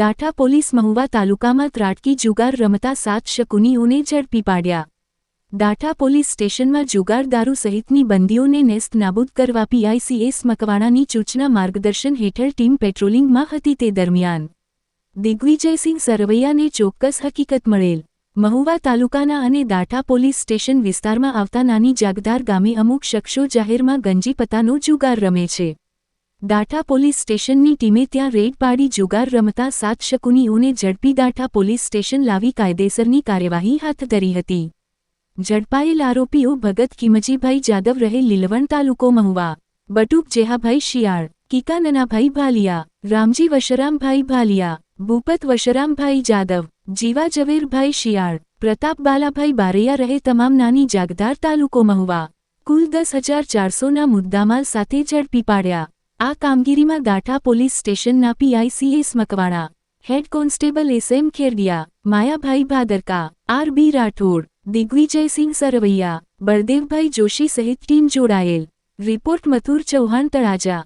Datha police Mahuva તાલુકામાં ત્રાટકી જુગાર રમતા સાત શકુનીઓને ઝડપી પાડ્યા. દાઠા પોલીસ સ્ટેશનમાં જુગાર દારૂ સહિતની બંદીઓને નેસ્ત નાબૂદ કરવા પીઆઈસીએસ મકવાણાની સૂચના માર્ગદર્શન હેઠળ ટીમ પેટ્રોલિંગમાં હતી તે દરમિયાન. દિગ્વિજયસિંહ સરવૈયાને ચોક્કસ હકીકત મળેલ. મહુવા તાલુકાના અને દાઠા પોલીસ સ્ટેશન વિસ્તારમાં આવતા નાની જાગદાર ગામે અમુક શખ્સો જાહેરમાં ગંજી પતાનો જુગાર રમે છે. દાઠા પોલીસ સ્ટેશનની ટીમે ત્યાં રેડ પાડી જુગાર રમતા સાત શકુનીઓને ઝડપી દાઠા પોલીસ સ્ટેશન લાવી કાયદેસરની કાર્યવાહી હાથ ધરી હતી. ઝડપાયેલ આરોપીઓ ભગત કિમજીભાઈ જાદવ રહે લીલવણ તાલુકો મહુવા, બટુક જેહાભાઈ શિયાળ કિકાનનાભાઈ ભાલિયા, રામજી વશરામભાઈ ભાલિયા, ભૂપત વશરામભાઈ જાદવ, જીવા ઝવેરભાઈ શિયાળ, પ્રતાપ બાલાભાઈ બારૈયા રહે તમામ નાની જાગદાર તાલુકો મહુવા, કુલ દસ હજાર ચારસોના મુદ્દામાલ સાથે ઝડપી પાડ્યા. આ કામગીરીમાં દાઠા પોલીસ સ્ટેશનના P I C S Makwana head constable S M Kherdiya Mayabhai Bhadarka R B Rathod Digvijaysinh Sarvaiya, Baldevbhai Joshi સહિત ટીમ જોડાયેલ. રિપોર્ટ મથુર ચૌહાણ તળાજા.